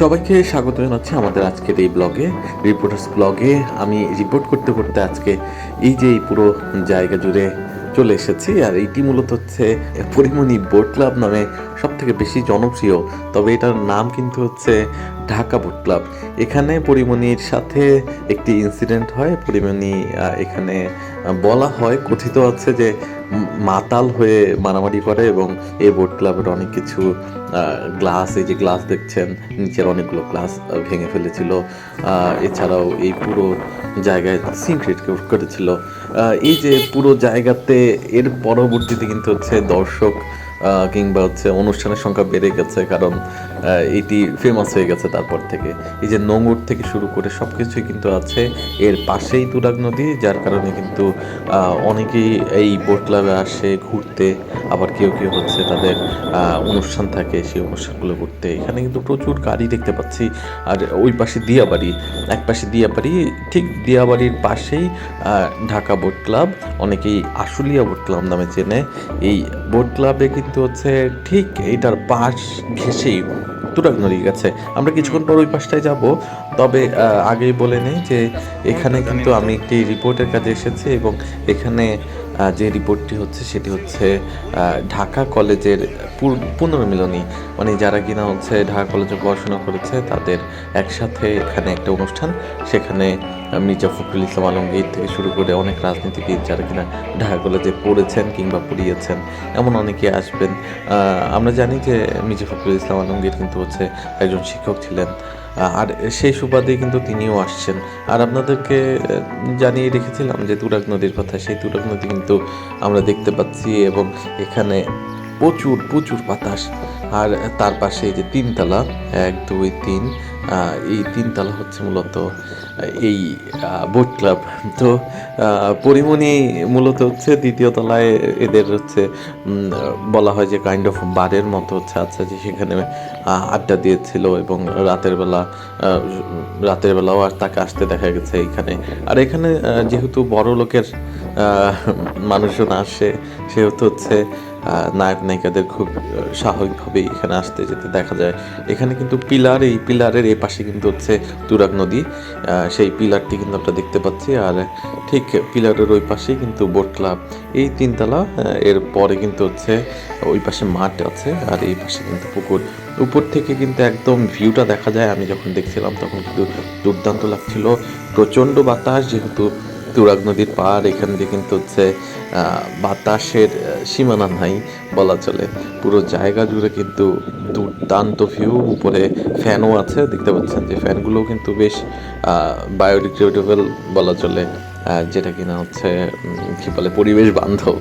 সবাইকে স্বাগত জানাচ্ছি আমাদের আজকের এই ব্লগে রিপোর্টার্স ব্লগে। আমি রিপোর্ট করতে করতে আজকে এই যে এই পুরো জায়গা জুড়ে চলে এসেছি, আর এইটি মূলত হচ্ছে পরিমণি বোট ক্লাব নামে সব থেকে বেশি জনপ্রিয়। তবে এটার নাম কিন্তু হচ্ছে ঢাকা বোট ক্লাব এখানে পরিমণির সাথে একটি ইনসিডেন্ট হয়। পরিমণি এখানে বলা হয়, কথিত আছে যে মাতাল হয়ে মারামারি করে এবং এই বোট ক্লাবের অনেক কিছু গ্লাস এই যে গ্লাস দেখছেন, নিচের অনেকগুলো গ্লাস ভেঙে ফেলেছিল। এছাড়াও এই পুরো জায়গায় সিনক্রেট করেছিল। এই যে পুরো জায়গাতে এর পরবর্তীতে কিন্তু হচ্ছে দর্শক কিংবা হচ্ছে অনুষ্ঠানের সংখ্যা বেড়ে গেছে। কারণ এটি ফেমাস হয়ে গেছে তারপর থেকে। এই যে নোংর থেকে শুরু করে সব কিছুই কিন্তু আছে। এর পাশেই তুরাগ নদী, যার কারণে কিন্তু অনেকেই এই বোট ক্লাবে আসে ঘুরতে। আবার কেউ কেউ হচ্ছে তাদের অনুষ্ঠান থাকে, সেই অনুষ্ঠানগুলো করতে। এখানে কিন্তু প্রচুর গাড়ি দেখতে পাচ্ছি। আর ওই পাশে দিয়াবাড়ি, এক পাশে দিয়াবাড়ি, ঠিক দিয়াবাড়ির পাশেই ঢাকা বোট ক্লাব অনেকেই আশুলিয়া বোট ক্লাব নামে চেনে। এই বোট ক্লাবে কিন্তু হচ্ছে ঠিক এটার পাশ ঘেঁষেই তুরাগ নদী গেছে। আমরা কিছুক্ষণ পর ওই পাশটায় যাব। তবে আগেই বলে নেই যে এখানে কিন্তু আমি একটি রিপোর্টের কাজে এসেছি এবং এখানে যে রিপোর্টটি হচ্ছে সেটি হচ্ছে ঢাকা কলেজের পুনর্মিলনী। মানে যারা কিনা হচ্ছে ঢাকা কলেজে পড়াশোনা করেছে, তাদের একসাথে এখানে একটা অনুষ্ঠান। সেখানে মির্জা ফখরুল ইসলাম আলমগীর থেকে শুরু করে অনেক রাজনীতিবিদ যারা কিনা ঢাকা কলেজে পড়েছেন কিংবা পড়িয়েছেন, এমন অনেকে আসবেন। আমরা জানি যে মির্জা ফখরুল ইসলাম আলমগীর কিন্তু হচ্ছে একজন শিক্ষক ছিলেন। আর সেই সুবাদে কিন্তু তিনিও আসছেন। আর আপনাদেরকে জানিয়ে রেখেছিলাম যে তুরাগ নদীর কথা। সেই তুরাগ নদী কিন্তু আমরা দেখতে পাচ্ছি এবং এখানে প্রচুর প্রচুর বাতাস। আর তার পাশে যে তিনতলা, এক, দুই, তিন এই তিনতলা হচ্ছে মূলত এই বোট ক্লাব তো পরিমণি মূলত হচ্ছে দ্বিতীয় তলায় এদের হচ্ছে বলা হয় যে কাইন্ড অফ বারের মতো হচ্ছে আচ্ছা যে সেখানে আড্ডা দিয়েছিল এবং রাতের বেলা রাতের বেলাও আর তাকে আসতে দেখা গেছে এখানে। আর এখানে যেহেতু বড় লোকের মানুষজন আসে, সেহেতু হচ্ছে নায়ক নায়িকাদের খুব স্বাভাবিকভাবেই এখানে আসতে যেতে দেখা যায়। এখানে কিন্তু পিলার, এই পিলারের এই পাশে কিন্তু হচ্ছে তুরাগ নদী। সেই পিলারটি কিন্তু আমরা দেখতে পাচ্ছি। আর ঠিক পিলারের ওই পাশেই কিন্তু বোট ক্লাব। এই তিনতলা এর পরে কিন্তু হচ্ছে ওই পাশে মাঠ আছে। আর এই পাশে কিন্তু পুকুর। উপর থেকে কিন্তু একদম ভিউটা দেখা যায়। আমি যখন দেখছিলাম তখন কিন্তু দুর্দান্ত লাগছিল। প্রচণ্ড বাতাস যেহেতু তুরাগ নদীর পাড়, এখান দিয়ে কিন্তু হচ্ছে বাতাসের সীমানা নাই বলা চলে। পুরো জায়গা জুড়ে কিন্তু দুর্দান্ত ভিউ উপরে ফ্যানও আছে, দেখতে পাচ্ছেন যে ফ্যানগুলোও কিন্তু বেশ বায়োডিগ্রেডেবল বলা চলে যেটা কিনা হচ্ছে কি বলে, পরিবেশ বান্ধব।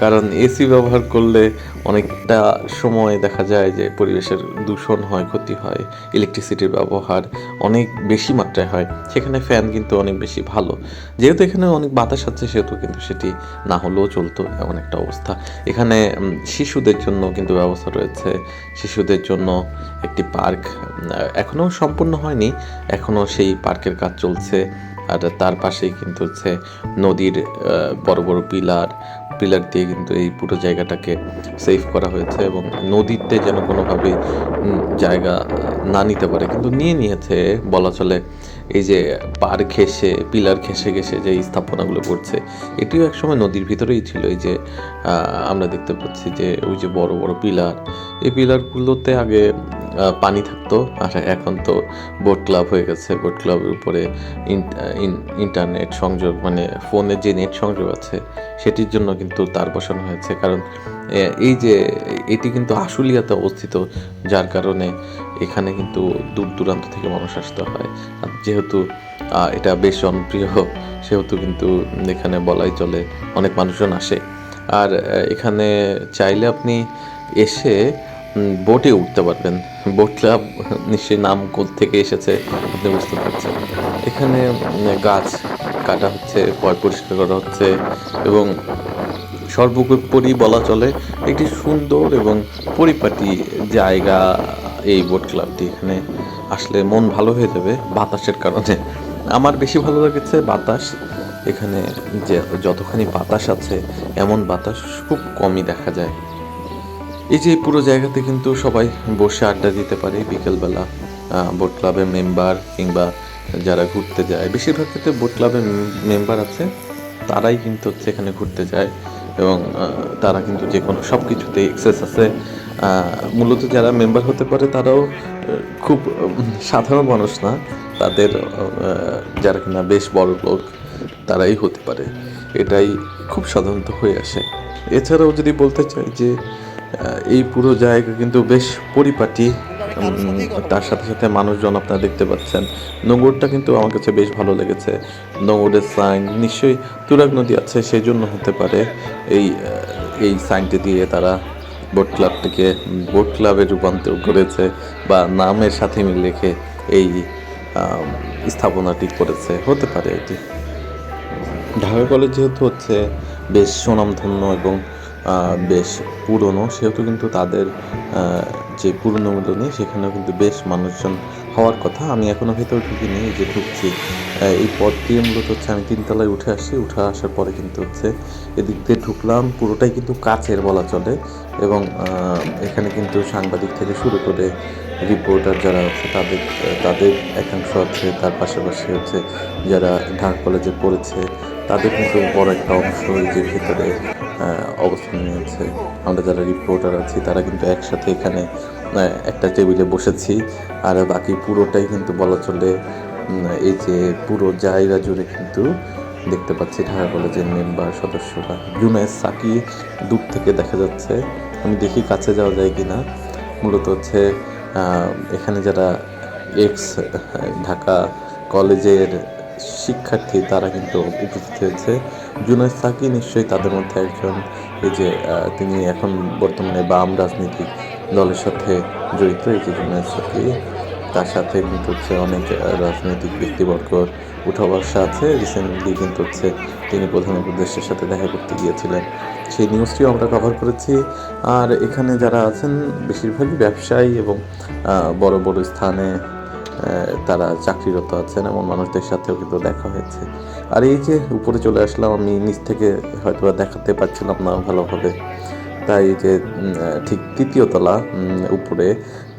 কারণ এসি ব্যবহার করলে অনেকটা সময় দেখা যায় যে পরিবেশের দূষণ হয়, ক্ষতি হয় ইলেকট্রিসিটির ব্যবহার অনেক বেশি মাত্রায় হয়। সেখানে ফ্যান কিন্তু অনেক বেশি ভালো। যেহেতু এখানে অনেক বাতাস আছে, সেহেতু কিন্তু সেটি না হলেও চলতো এমন একটা অবস্থা। এখানে শিশুদের জন্য কিন্তু ব্যবস্থা রয়েছে। শিশুদের জন্য একটি পার্ক এখনও সম্পূর্ণ হয়নি। এখনও সেই পার্কের কাজ চলছে। আর তার পাশেই কিন্তু হচ্ছে নদীর বড় বড় পিলার পিলার দিয়ে কিন্তু এই পুরো জায়গাটাকে সেভ করা হয়েছে এবং নদীতে যেন কোনোভাবে জায়গা না নিতে পারে। কিন্তু নিয়ে নিয়েছে, বলা চলে, এই যে পার ঘেসে পিলার ঘেসে ঘেসে যে স্থাপনাগুলো করছে, এটিও একসময় নদীর ভিতরেই ছিল। এই যে আমরা দেখতে পাচ্ছি যে ওই যে বড় বড় পিলার, এই পিলারগুলোতে আগে পানি থাকতো। আর এখন তো বোট ক্লাব হয়ে গেছে। বোট ক্লাবের উপরে ইন- ইন- ইন্টারনেট সংযোগ মানে ফোনের যে নেট সংযোগ আছে সেটির জন্য কিন্তু তার বসানো হয়েছে। কারণ এই যে, এটি কিন্তু আশুলিয়াতে অবস্থিত, যার কারণে এখানে কিন্তু দূর দূরান্ত থেকে মানুষ আসতে হয়। যেহেতু এটা বেশ জনপ্রিয়, সেহেতু কিন্তু এখানে বলাই চলে, অনেক মানুষজন আসে। আর এখানে চাইলে আপনি এসে বোটে উঠতে পারবেন। বোট ক্লাব নিশ্চয়ই নাম থেকে এসেছে, আপনি বুঝতে পারছেন। এখানে গাছ কাটা হচ্ছে, পয় পরিষ্কার করা হচ্ছে এবং সর্বোপরি বলা চলে একটি সুন্দর এবং পরিপাটি জায়গা এই বোট ক্লাবটি এখানে আসলে মন ভালো হয়ে যাবে বাতাসের কারণে। আমার বেশি ভালো লেগেছে বাতাস। এখানে যে যতখানি বাতাস আছে, এমন বাতাস খুব কমই দেখা যায়। এই যে পুরো জায়গাতে কিন্তু সবাই বসে আড্ডা দিতে পারে বিকেলবেলা বোট ক্লাবের মেম্বার কিংবা যারা ঘুরতে যায়, বেশিরভাগ ক্ষেত্রে বোট ক্লাবের মেম্বার আছে, তারাই কিন্তু হচ্ছে এখানে ঘুরতে যায় এবং তারা কিন্তু যে কোনো সব কিছুতেই এক্সেস আছে মূলত যারা মেম্বার হতে পারে, তারাও খুব সাধারণ মানুষ না, তাদের যারা কিনা বেশ বড় লোক, তারাই হতে পারে। এটাই খুব সাধারণত হয়ে আসে। এছাড়াও যদি বলতে চাই যে এই পুরো জায়গা কিন্তু বেশ পরিপাটি তার সাথে সাথে মানুষজন আপনারা দেখতে পাচ্ছেন। নোংরটা কিন্তু আমার কাছে বেশ ভালো লেগেছে। নোংরের সাইন নিশ্চয়ই তুরাগ নদী আছে সেই জন্য হতে পারে এই এই সাইনটি দিয়ে তারা বোট ক্লাবটিকে বোট ক্লাবে রূপান্তর করেছে বা নামের সাথে মিল রেখে এই স্থাপনাটি করেছে। হতে পারে এটি। ঢাকা কলেজ যেহেতু হচ্ছে বেশ সুনামধন্য এবং বেশ পুরনো সেহেতু কিন্তু তাদের যে পুরনো মিলনী সেখানেও কিন্তু বেশ মানুষজন হওয়ার কথা। আমি এখনও ভেতরে ঢুকিনি যে ঢুকছি। এই পথ দিয়ে মূলত হচ্ছে আমি তিনতলায় উঠে আসি, উঠে আসার পরে কিন্তু হচ্ছে এদিক দিয়ে ঢুকলাম। পুরোটাই কিন্তু কাচের বলা চলে এবং এখানে কিন্তু সাংবাদিক থেকে শুরু করে রিপোর্টার যারা আছে তাদের তাদের একাংশ আছে। তার পাশাপাশি হচ্ছে যারা ঢাকা কলেজে পড়েছে তাদের কিন্তু বড় একটা অংশ এই যে ভেতরে অবস্থান নিয়েছে। আমরা যারা রিপোর্টার আছি, তারা কিন্তু একসাথে এখানে একটা টেবিলে বসেছি। আর বাকি পুরোটাই কিন্তু বলা চলে এই যে পুরো জায়গা জুড়ে কিন্তু দেখতে পাচ্ছি ঢাকা কলেজের মেম্বার সদস্যরা। জুনাইদ সাকি দূর থেকে দেখা যাচ্ছে। আমি দেখি কাছে যাওয়া যায় কি না মূলত হচ্ছে এখানে যারা এক্স ঢাকা কলেজের শিক্ষার্থী তারা কিন্তু উপস্থিত হয়েছে। জুনাইদ সাকি নিশ্চয়ই তাদের মধ্যে একজন। এই যে তিনি এখন বর্তমানে বাম রাজনীতি দলের সাথে জড়িত। এই যে জুনাইদ সাকি, তার সাথে কিন্তু হচ্ছে অনেক রাজনৈতিক ব্যক্তিবর্গ উঠা বসা আছে। রিসেন্টলি কিন্তু হচ্ছে তিনি প্রধান উপদেষ্টার সাথে দেখা করতে গিয়েছিলেন। সেই নিউজটিও আমরা কভার করেছি। আর এখানে যারা আছেন, বেশিরভাগই ব্যবসায়ী এবং বড় বড় স্থানে তারা চাকরিরত আছেন, এমন মানুষদের সাথেও কিন্তু দেখা হয়েছে। আর এই যে উপরে চলে আসলাম, আমি নিচ থেকে হয়তো দেখাতে পারছিলাম না ভালোভাবে। তাই যে ঠিক তৃতীয় তলা উপরে,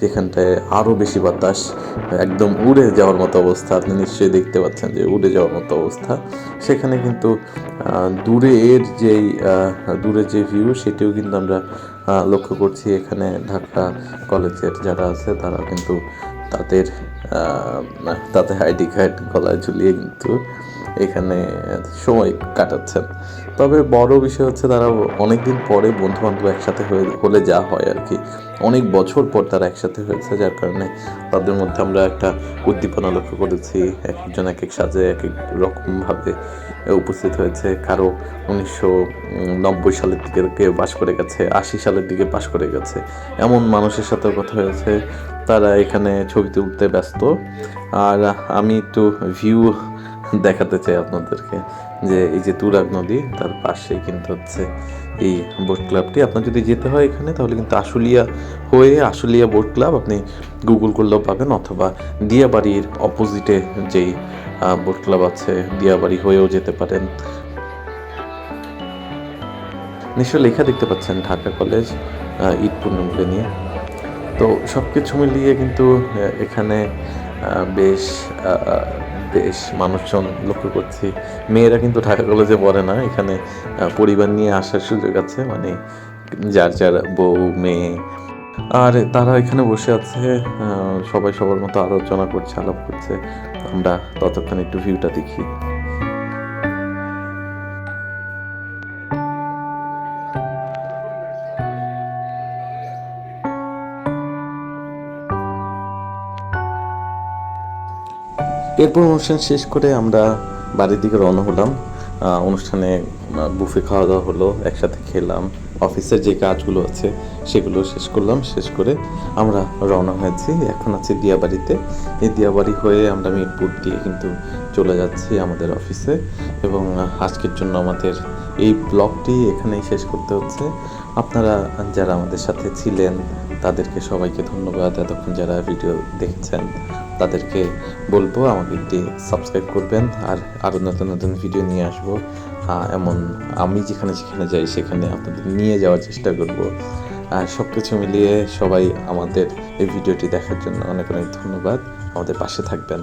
যেখানটায় আরও বেশি বাতাস, একদম উড়ে যাওয়ার মতো অবস্থা, আপনি নিশ্চয়ই দেখতে পাচ্ছেন যে উড়ে যাওয়ার মতো অবস্থা। সেখানে কিন্তু দূরের যেই দূরের যে ভিউ সেটিও কিন্তু আমরা লক্ষ্য করছি। এখানে ঢাকা কলেজের যারা আছে তারা কিন্তু তাদের তাদের আইডি কার্ড গলায় ঝুলিয়ে কিন্তু এখানে সময় কাটাচ্ছেন। তবে বড় বিষয় হচ্ছে তারা অনেকদিন পরে বন্ধু বান্ধব একসাথে হয়ে, হলে যা হয় আর কি, অনেক বছর পর তারা একসাথে হয়েছে, যার কারণে তাদের মধ্যে আমরা একটা উদ্দীপনা লক্ষ্য করেছি, এক একজন এক এক সাজে, এক এক রকমভাবে। উপস্থিত হয়েছে। কারও উনিশশো নব্বই সালের দিকে কেউ পাশ করে গেছে, আশি সালের দিকে পাশ করে গেছে। এমন মানুষের সাথে কথা হয়েছে। তারা এখানে ছবি তুলতে ব্যস্ত। আর আমি একটু ভিউ দেখাতে চাই আপনাদেরকে যে এই যে তুরাগ নদী, তার পাশেই কিন্তু হচ্ছে এই বোট ক্লাবটি আপনার যদি যেতে হয় এখানে, তাহলে কিন্তু আশুলিয়া হয়ে আশুলিয়া বোট ক্লাব আপনি গুগল করলেও পাবেন, অথবা দিয়াবাড়ির অপোজিটে যেই বোট ক্লাব আছে, দিয়াবাড়ি হয়েও যেতে পারেন। নিশ্চয় লেখা দেখতে পাচ্ছেন ঢাকা কলেজ ঈদ পূর্ণিমাকে নিয়ে। তো সব কিছু মিলিয়ে কিন্তু এখানে বেশ বেশ মানুষজন লক্ষ্য করছি। মেয়েরা কিন্তু ঢাকা কলেজে পড়ে না, এখানে পরিবার নিয়ে আসার সুযোগ আছে মানে যার যার বউ, মেয়ে। আর তারা এখানে বসে আছে সবাই সবার মতো আলোচনা করছে, আলাপ করছে। আমরা ততক্ষণ একটু ভিউটা দেখি। এরপর অনুষ্ঠান শেষ করে আমরা বাড়ির দিকে রওনা হলাম। অনুষ্ঠানে বুফে খাওয়া দাওয়া হলো, একসাথে খেলাম অফিসের যে কাজগুলো আছে সেগুলো শেষ করলাম, শেষ করে আমরা রওনা হয়েছি। এখন আছি দিয়াবাড়িতে। এই দিয়াবাড়ি হয়ে আমরা মিরপুর দিয়ে কিন্তু চলে যাচ্ছি আমাদের অফিসে এবং আজকের জন্য আমাদের এই ব্লগটি এখানেই শেষ করতে হচ্ছে। আপনারা যারা আমাদের সাথে ছিলেন, তাদেরকে সবাইকে ধন্যবাদ। এতক্ষণ যারা ভিডিও দেখছেন তাদেরকে বলব আমাকে একটি সাবস্ক্রাইব করবেন আর আরও নতুন নতুন ভিডিও নিয়ে আসব। এমন আমি যেখানে যেখানে যাই সেখানে আপনাদের নিয়ে যাওয়ার চেষ্টা করব। সব কিছু মিলিয়ে সবাই আমাদের এই ভিডিওটি দেখার জন্য অনেক অনেক ধন্যবাদ। আমাদের পাশে থাকবেন।